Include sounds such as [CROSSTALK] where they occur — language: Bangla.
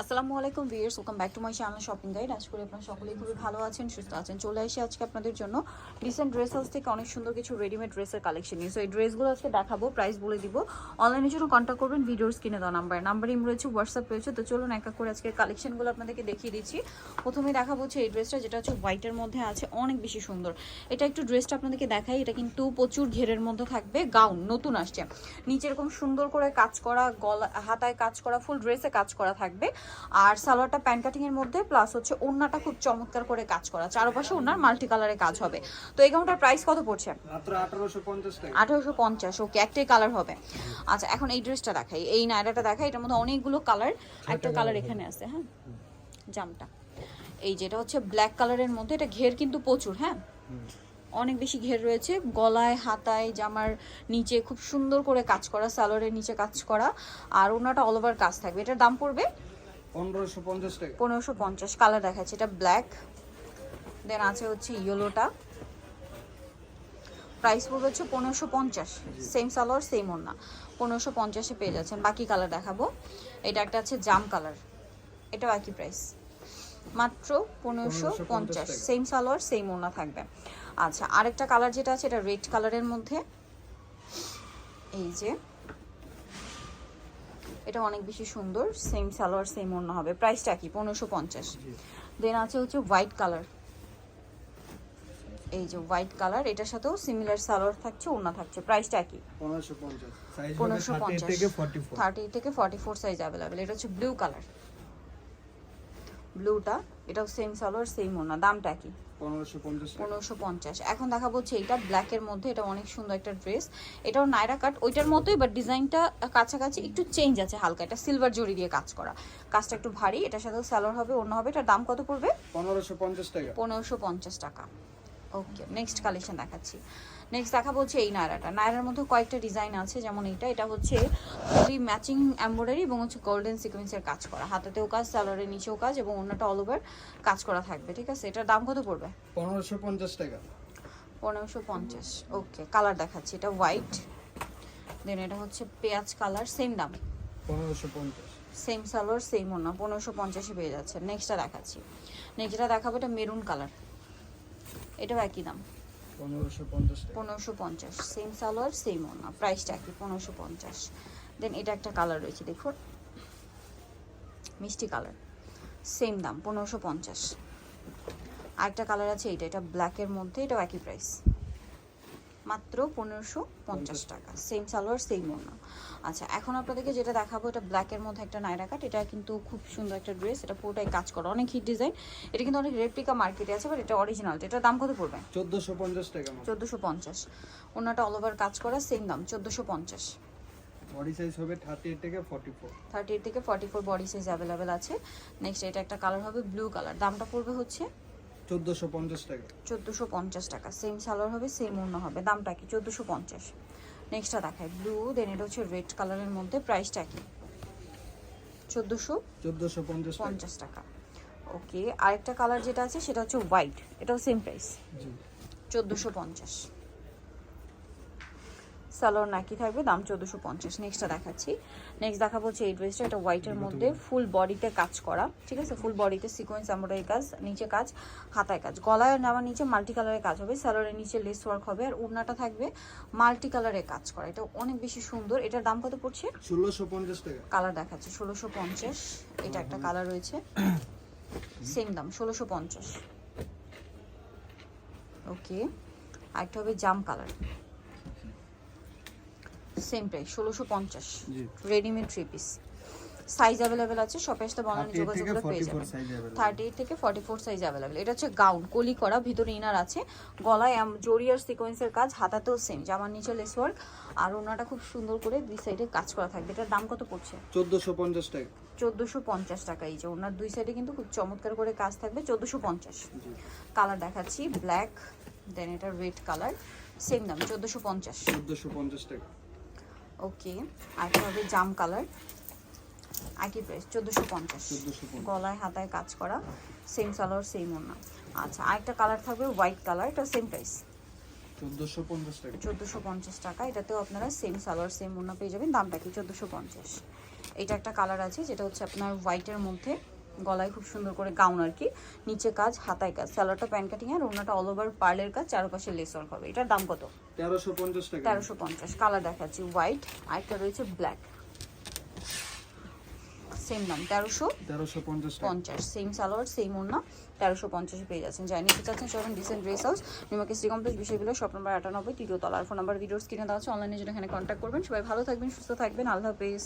আসসালামু আলাইকুম viewers, welcome back to my channel shopping guide. আজ করে আপনারা সকলেই খুবই ভালো আছেন, সুস্থ আছেন। চলে এসে আজকে আপনাদের জন্য রিসেন্ট ড্রেস হাউস থেকে অনেক সুন্দর কিছু রেডিমেড ড্রেসের কালেকশন নিয়ে। সো এই ড্রেসগুলো আজকে দেখাবো প্রাইস বলে দিব। অনলাইনের জন্য কন্ট্যাক্ট করবেন, ভিডিওর স্ক্রিনে দেওয়া নাম্বার নাম্বার ইম রয়েছে হোয়াটসঅ্যাপ রয়েছে। তো চলুন এক এক করে আজকে কালেকশনগুলো আপনাদেরকে দেখিয়ে দিচ্ছি। প্রথমে দেখাবো হচ্ছে এই ড্রেসটা যেটা হচ্ছে হোয়াইটের মধ্যে আছে, অনেক বেশি সুন্দর। এটা একটু ড্রেসটা আপনাদেরকে দেখাই, এটা কিন্তু প্রচুর ঘেরের মধ্যে থাকবে গাউন নতুন আসছে। নিচে এরকম সুন্দর করে কাজ করা, গলা, হাতায় কাজ করা ফুল ড্রেসে কাজ করা থাকবে। আর সালোয়ারটা প্যান্ট কাটিং এর মধ্যে প্লাস হচ্ছে ওড়নাটা খুব চমৎকার করে কাজ করা। চারপাশে ওড়নার মাল্টি কালারে কাজ হবে। তো এই গাউনটার প্রাইস কত পড়ছে? মাত্র আঠারোশো পঞ্চাশ টাকা। আঠারোশো পঞ্চাশ ওকে একটাই কালার হবে। আচ্ছা এখন এই ড্রেসটা দেখাই। এই নায়রাটা দেখাই এটার মধ্যে অনেকগুলো কালার একটা কালার এখানে আছে হ্যাঁ জামটা। এই যেটা হচ্ছে ব্ল্যাক কালারের মধ্যে এটা ঘের কিন্তু প্রচুর হ্যাঁ। অনেক বেশি ঘের রয়েছে গলায় হাতায় জামার নিচে খুব সুন্দর করে কাজ করা সালোয়ারের নিচে কাজ করা আর ওনাটা অল ওভার কাজ থাকবে। এটার দাম পড়বে পনেরোশো পঞ্চাশ টাকা। পনেরোশো পঞ্চাশ কালার দেখাচ্ছে এটা ব্ল্যাক দেন আছে হচ্ছে ইয়েলোটা প্রাইস পড়বে হচ্ছে পনেরোশো পঞ্চাশ সেম সালোয়ার সেম ওড়না। পনেরোশো পঞ্চাশে পেয়ে যাচ্ছেন বাকি কালার দেখাবো। এটা একটা আছে জাম কালার এটা একই প্রাইস মাত্র পনেরোশো পঞ্চাশ। সেম সালোয়ার সেম ওড়না থাকবে। আচ্ছা আরেকটা কালার যেটা আছে এটা রেড কালারের মধ্যে। এই যে এটা অনেক বেশি সুন্দর সেম সালোয়ার সেম ওড়না হবে। প্রাইসটা কি? পনেরোশো পঞ্চাশ। দেন আছে হচ্ছে হোয়াইট কালার এই যে হোয়াইট কালার এটার সাথেও সিমিলার সালোয়ার থাকছে ওড়না থাকছে। প্রাইসটা কি? পনেরোশো পঞ্চাশ। থার্টি থেকে ফর্টি ফোর থার্টি থেকে ফর্টি ফোর সাইজ অ্যাভেলেবেল এটা হচ্ছে ব্লু কালার ব্লুটা এটাও সেম সালোয়ার সেম ওড়না। দামটা কি? পনেরোশো পঞ্চাশ এখন দেখা হচ্ছে এটা ব্ল্যাকের মধ্যে এটা অনেক সুন্দর একটা ড্রেস এটাও নাইরা কাট ওইটার মতোই বাট ডিজাইনটা কাছাকাছি একটু চেঞ্জ আছে হালকা। এটা সিলভার জড়ি দিয়ে কাজ করা। কাজটা একটু ভারী এটার সাথে স্যালোর হবে অন্য হবে। এটার দাম কত পড়বে? পনেরোশো পঞ্চাশ টাকা। পনেরোশো পঞ্চাশ টাকা। ওকে নেক্সট কালেকশন দেখাচ্ছি। নেক্সট দেখাবো হচ্ছে এই নায়রাটা নায়রার মধ্যে কয়েকটা ডিজাইন আছে যেমন এইটা এটা হচ্ছে খুবই ম্যাচিং এমব্রয়ডারি এবং হচ্ছে গোল্ডেন সিকোয়েন্সের কাজ করা। হাতেতেও কাজ স্যালোয়ারের নিচেও কাজ এবং অন্যটা অল ওভার কাজ করা থাকবে ঠিক আছে? এটার দাম কত পড়বে? পনেরোশো পঞ্চাশ টাকা। পনেরোশো পঞ্চাশ ওকে কালার দেখাচ্ছি এটা হোয়াইট দেন এটা হচ্ছে পেঁয়াজ কালার সেম দাম। পনেরোশো পঞ্চাশ। সেম সালোয়ার সেম ওনা পনেরোশো পঞ্চাশে পেয়ে যাচ্ছে। নেক্সটটা দেখাচ্ছি। নেক্সটটা দেখাবো এটা মেরুন কালার এটাও একই দাম। পনেরোশো পঞ্চাশ সেম সালোয়ার সেম ওনা প্রাইসটা একই, পনেরোশো পঞ্চাশ। দেন এটা একটা কালার রয়েছে, দেখুন। মিষ্টি কালার সেম দাম, পনেরোশো পঞ্চাশ। আরেকটা কালার আছে এটা এটা ব্ল্যাকের মধ্যে, এটাও একই প্রাইস মাত্র পনেরোশো পঞ্চাশ টাকা। সেম সালোয়ার সেম ওনা আচ্ছা এখন আপনাদেরকে যেটা দেখাবো এটা ব্ল্যাকের মধ্যে একটা নাইরা কাট এটা কিন্তু খুব সুন্দর একটা ড্রেস এটা পুরোটাই কাজ করা। অনেক হিট ডিজাইন এটা কিন্তু অনেক রেপ্লিকা মার্কেটে আছে বাট এটা অরিজিনাল এটার দাম কত পড়বে? চোদ্দোশো পঞ্চাশ টাকা চোদ্দোশো পঞ্চাশ। ওনাটা অল ওভার কাজ করা সেম দাম চোদ্দোশো পঞ্চাশ। বডি সাইজ হবে থার্টি এইট থেকে ফর্টি ফোর থার্টি এইট থেকে forty four body size available আছে। নেক্সট এটা একটা কালার হবে ব্লু কালার দামটা পড়বে হচ্ছে 1450 টাকা। 1450 টাকা। সেম সালোয়ার হবে সেম অন্য হবে। দামটা কি? 1450 নেক্সটটা দেখায় ব্লু দেন এটা হচ্ছে রেড কালারের মধ্যে প্রাইসটা কি? 1400 1450 টাকা। ওকে আরেকটা কালার যেটা আছে সেটা হচ্ছে হোয়াইট এটাও সেম প্রাইস জি। 1450 সালোর নাকি থাকবে দাম চোদ্দশো পঞ্চাশ। নেক্সটটা দেখাচ্ছি। নেক্সট দেখা বলছে এই ড্রেসটা এটা হোয়াইটের মধ্যে ফুল বডিতে কাজ করা ঠিক আছে? ফুল বডিতে সিকোয়েন্স এমব্রয়ডারি কাজ নিচে কাজ হাতায় কাজ। গলায় নেওয়ার নিচে মাল্টি কালারের কাজ হবে সালোয়ারের নিচে লেস ওয়ার্ক হবে আর উড়নাটা থাকবে মাল্টি কালারের কাজ করা। এটা অনেক বেশি সুন্দর। এটার দাম কত পড়ছে? ষোলোশো পঞ্চাশ টাকা। কালার দেখাচ্ছে ষোলোশো পঞ্চাশ। এটা একটা কালার রয়েছে। [COUGHS] সেম দাম ষোলোশো পঞ্চাশ। ওকে আরেকটা হবে জাম কালার সেম প্রাইস ষোলোশো পঞ্চাশ। Readymade three piece size available আছে শপে আসতে বনানি থেকে যোগাযোগগুলো পেয়ে যাবেন। থার্টি এইট থেকে ফর্টি ফোর সাইজ অ্যাভেলেবেল এটা হচ্ছে গাউন কলি করা ভিতরে ইনার আছে। গলায় আম- জরি আর সিকোয়েন্সের কাজ হাতাতেও সেম জামার নিচে লেস ওয়ার্ক আর ওনাটা খুব সুন্দর করে দুই সাইডে কাজ করা থাকবে। এটার দাম কত পড়ছে? চোদ্দোশো পঞ্চাশ টাকা। চোদ্দোশো পঞ্চাশ টাকা। এই যে ওনার দুই সাইডে কিন্তু খুব চমৎকার করে কাজ থাকবে চোদ্দোশো পঞ্চাশ। কালার দেখাচ্ছি ব্ল্যাক দেন এটা রেড কালার সেম দাম চোদ্দোশো পঞ্চাশ। চোদ্দোশো পঞ্চাশ টাকা। ওকে আরেকটা হবে জাম কালার। একই প্রাইস চোদ্দোশো পঞ্চাশ। গলায় হাতায় কাজ করা সেম সালোয়ার সেম ওনা আচ্ছা আরেকটা কালার থাকবে হোয়াইট কালার এটা সেম প্রাইস চোদ্দোশো পঞ্চাশ টাকা। চোদ্দোশো পঞ্চাশ টাকা এটাতেও আপনারা সেম সালোয়ার সেম ওনা পেয়ে যাবেন। দামটা কি? চোদ্দোশো পঞ্চাশ। এটা একটা কালার আছে যেটা হচ্ছে আপনার হোয়াইটের মধ্যে গলায় খুব সুন্দর করে গাউন আর কি। নিচে কাজ হাতায় কাজ। স্যালোয়ারটা প্যান্ট কাটিং আর ওনাটা অল ওভার পার্লের কাজ চারপাশে লেস ওয়ার্ক হবে। এটার দাম কত? তেরোশো পঞ্চাশ টাকা। তেরোশো পঞ্চাশ। কালার দেখাচ্ছি হোয়াইট আরেকটা রয়েছে ব্ল্যাক সেম দাম তেরোশো তেরোশো পঞ্চাশ সেম সালোয়ার সেম ওড়না তেরোশো পঞ্চাশে পেয়ে যাচ্ছেন। যাই নিতে চাচ্ছেন চলুন ডিসেন্ট ড্রেস হাউস নিমাকে শ্রী কমপ্লেক্স বিষয়গুলো শপ নম্বর আটানব্বই তৃতীয় তলার ফোন নাম্বার ভিডিওস কিনে দেওয়া হচ্ছে অনলাইনে যেটা এখানে কন্ট্যাক্ট করবেন। সবাই ভালো থাকবেন সুস্থ থাকবেন। আল্লাহ হাফেজ।